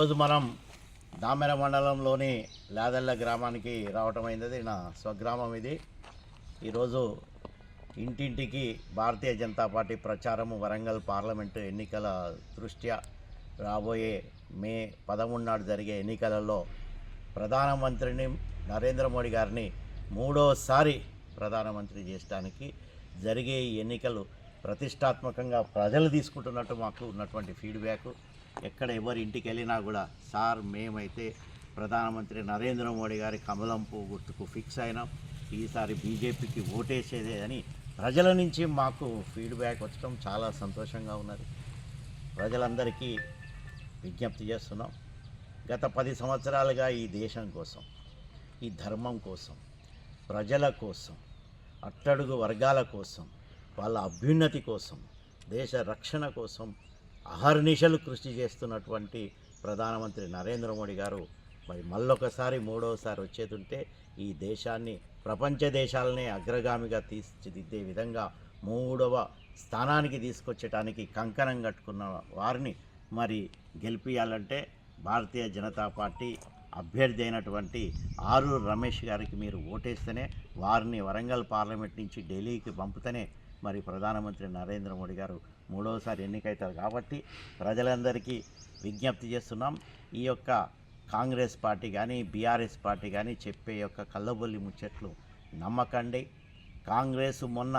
ఈరోజు మనం దామెర మండలంలోని లాదల్ల గ్రామానికి రావటం అయింది. నా స్వగ్రామం ఇది. ఈరోజు ఇంటింటికి భారతీయ జనతా పార్టీ ప్రచారము వరంగల్ పార్లమెంటు ఎన్నికల దృష్ట్యా రాబోయే మే పదమూడు నాడు జరిగే ఎన్నికలలో ప్రధానమంత్రిని నరేంద్ర మోడీ గారిని మూడోసారి ప్రధానమంత్రి చేయడానికి జరిగే ఈ ఎన్నికలు ప్రతిష్టాత్మకంగా ప్రజలు తీసుకుంటున్నట్టు మాకు ఉన్నటువంటి ఫీడ్బ్యాక్. ఎక్కడ ఎవరి ఇంటికి వెళ్ళినా కూడా సార్ మేమైతే ప్రధానమంత్రి నరేంద్ర మోడీ గారి కమలం పువ్వు గుర్తుకు ఫిక్స్ అయినాం. ఈసారి బీజేపీకి ఓటేసేదే అని ప్రజల నుంచి మాకు ఫీడ్బ్యాక్ వచ్చడం చాలా సంతోషంగా ఉన్నది. ప్రజలందరికీ విజ్ఞప్తి చేస్తున్నాం. గత పది సంవత్సరాలుగా ఈ దేశం కోసం ఈ ధర్మం కోసం ప్రజల కోసం అట్టడుగు వర్గాల కోసం వాళ్ళ అభ్యున్నతి కోసం దేశ రక్షణ కోసం అహర్నిశలు కృషి చేస్తున్నటువంటి ప్రధానమంత్రి నరేంద్ర మోడీ గారు మరి మళ్ళొకసారి మూడవసారి వచ్చేదుంటే ఈ దేశాన్ని ప్రపంచ దేశాలనే అగ్రగామిగా తీర్చిదిద్దే విధంగా మూడవ స్థానానికి తీసుకొచ్చటానికి కంకణం కట్టుకున్న వారిని మరి గెలిపియాలంటే భారతీయ జనతా పార్టీ అభ్యర్థి అయినటువంటి ఆరు రమేష్ గారికి మీరు ఓటేస్తేనే వారిని వరంగల్ పార్లమెంట్ నుంచి ఢిల్లీకి పంపుతనే మరి ప్రధానమంత్రి నరేంద్ర మోడీ గారు మూడవసారి ఎన్నికవుతారు కాబట్టి ప్రజలందరికీ విజ్ఞప్తి చేస్తున్నాం. ఈ యొక్క కాంగ్రెస్ పార్టీ కానీ బీఆర్ఎస్ పార్టీ కానీ చెప్పే యొక్క కళ్ళబొల్లి ముచ్చట్లు నమ్మకండి. కాంగ్రెస్ మొన్న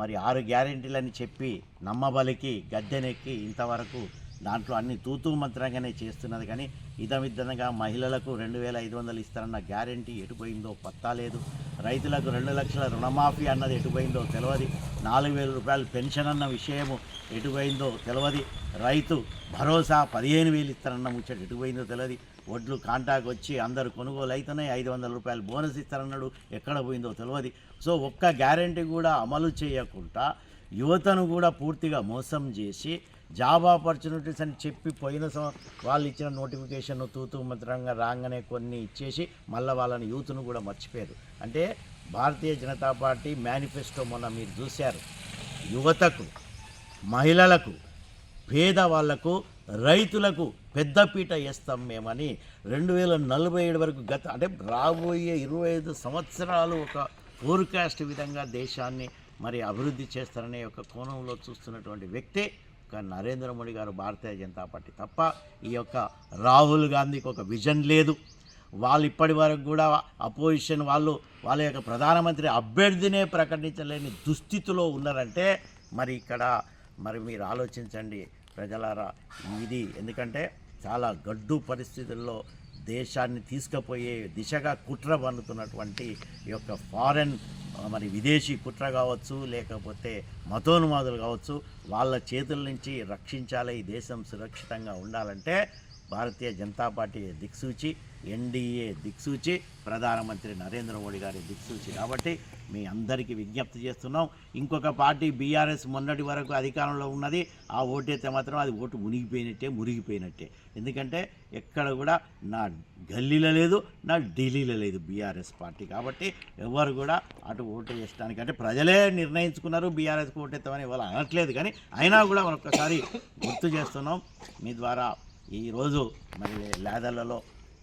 మరి ఆరు గ్యారెంటీలని చెప్పి నమ్మబలికి గద్దెనెక్కి ఇంతవరకు దాంట్లో అన్ని తూతూ మంత్రంగానే చేస్తున్నది కానీ ఇదమిద్దనగా మహిళలకు రెండు వేల ఐదు వందలు ఇస్తారన్న గ్యారెంటీ ఎటుపోయిందో పత్తా లేదు. రైతులకు రెండు లక్షల రుణమాఫీ అన్నది ఎటుపోయిందో తెలియదు నాలుగు వేల రూపాయలు పెన్షన్ అన్న విషయము ఎటుపోయిందో తెలియదు రైతు భరోసా పదిహేను వేలు ఇస్తారన్న ముచ్చట ఎటుపోయిందో తెలియదు వడ్లు కాంటాకు వచ్చి అందరు కొనుగోలు అవుతున్నాయి ఐదు వందల రూపాయలు బోనస్ ఇస్తారన్నాడు. ఎక్కడ పోయిందో తెలియదు సో ఒక్క గ్యారెంటీ కూడా అమలు చేయకుండా యువతను కూడా పూర్తిగా మోసం చేసి జాబ్ ఆపర్చునిటీస్ అని చెప్పి పోయిన సం- వాళ్ళు ఇచ్చిన నోటిఫికేషన్ తూతూ మంత్రంగా రాగానే కొన్ని ఇచ్చేసి మళ్ళీ వాళ్ళని యూత్ను కూడా మర్చిపోయారు. అంటే భారతీయ జనతా పార్టీ మేనిఫెస్టో మొన్న మీరు చూశారు. యువతకు మహిళలకు పేదవాళ్ళకు రైతులకు పెద్దపీట వేస్తాం మేమని రెండు వేల నలభై ఏడు వరకు గత అంటే రాబోయే ఇరవై ఐదు సంవత్సరాలు ఒక ఫోర్కాస్ట్ విధంగా దేశాన్ని మరి అభివృద్ధి చేస్తారనే ఒక కోణంలో చూస్తున్నటువంటి వ్యక్తే ఒక నరేంద్ర మోడీ గారు భారతీయ జనతా పార్టీ తప్ప ఈ యొక్క రాహుల్ గాంధీకి ఒక విజన్ లేదు. వాళ్ళు ఇప్పటి వరకు కూడా అపోజిషన్ వాళ్ళు వాళ్ళ యొక్క ప్రధానమంత్రి అభ్యర్థినే ప్రకటించలేని దుస్థితిలో ఉన్నారంటే మరి ఇక్కడ మరి మీరు ఆలోచించండి ప్రజలారా ఇది ఎందుకంటే చాలా గడ్డు పరిస్థితుల్లో దేశాన్ని తీసుకుపోయే దిశగా కుట్ర పన్నుతున్నటువంటి ఈ యొక్క ఫారెన్ మరి విదేశీ కుట్ర కావచ్చు లేకపోతే మతోన్మాదులు కావచ్చు వాళ్ళ చేతుల నుంచి రక్షించాలి ఈ దేశం సురక్షితంగా ఉండాలంటే భారతీయ జనతా పార్టీ దిక్సూచి ఎన్డీఏ దిక్సూచి ప్రధానమంత్రి నరేంద్ర మోడీ గారి దిక్సూచి. కాబట్టి మీ అందరికీ విజ్ఞప్తి చేస్తున్నాం. ఇంకొక పార్టీ బీఆర్ఎస్ మొన్నటి వరకు అధికారంలో ఉన్నది. ఆ ఓటైతే మాత్రం అది ఓటు మునిగిపోయినట్టే మురిగిపోయినట్టే. ఎందుకంటే ఎక్కడ కూడా నా గల్లీలో లేదు నా ఢిల్లీలో లేదు బీఆర్ఎస్ పార్టీ. కాబట్టి ఎవరు కూడా అటు ఓటు వేయడానికి అంటే ప్రజలే నిర్ణయించుకున్నారు బీఆర్ఎస్కి ఓటేస్తామని ఇవాళ అనట్లేదు. కానీ అయినా కూడా మరొకసారి గుర్తు చేస్తున్నాం. మీ ద్వారా ఈరోజు మరి లేదలలో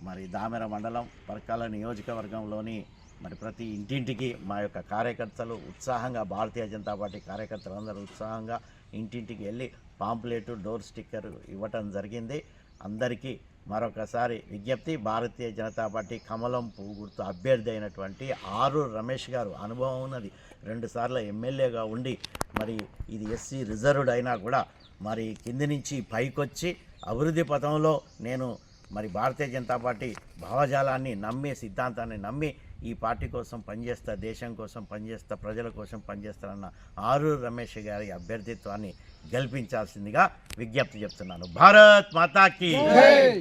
మరి దామెర మండలం పరకాల నియోజకవర్గంలోని మరి ప్రతి ఇంటింటికి మా యొక్క కార్యకర్తలు ఉత్సాహంగా భారతీయ జనతా పార్టీ కార్యకర్తలు అందరూ ఉత్సాహంగా ఇంటింటికి వెళ్ళి పాంప్లెట్ డోర్ స్టిక్కర్ ఇవ్వటం జరిగింది. అందరికీ మరొకసారి విజ్ఞప్తి భారతీయ జనతా పార్టీ కమలం పువ్వు గుర్తు అభ్యర్థి అయినటువంటి ఆరు రమేష్ గారు అనుభవం ఉన్నది. రెండుసార్లు ఎమ్మెల్యేగా ఉండి మరి ఇది ఎస్సీ రిజర్వ్డ్ అయినా కూడా మరి కింది నుంచి పైకొచ్చి అభివృద్ధి పథంలో నేను మరి భారతీయ జనతా పార్టీ భావజాలాన్ని నమ్మి సిద్ధాంతాన్ని నమ్మి ఈ పార్టీ కోసం పనిచేస్తా దేశం కోసం పనిచేస్తా ప్రజల కోసం పనిచేస్తానన్న ఆరు రమేష్ గారి అభ్యర్థిత్వాన్ని గెలిపించాల్సిందిగా విజ్ఞప్తి చెప్తున్నాను. భారత్ మాతాకి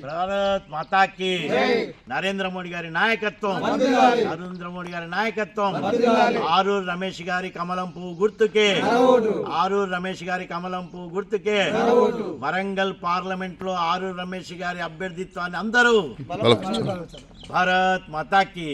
భారత్ మాతాకి నరేంద్ర మోడీ గారి నాయకత్వం నరేంద్ర మోడీ గారి నాయకత్వం ఆరు రమేష్ గారి కమలం పువ్వు గుర్తుకే ఆరు రమేష్ గారి కమలం పువ్వు గుర్తుకే వరంగల్ పార్లమెంట్లో ఆరు రమేష్ గారి అభ్యర్థిత్వాన్ని అందరూ భారత్ మాతాకి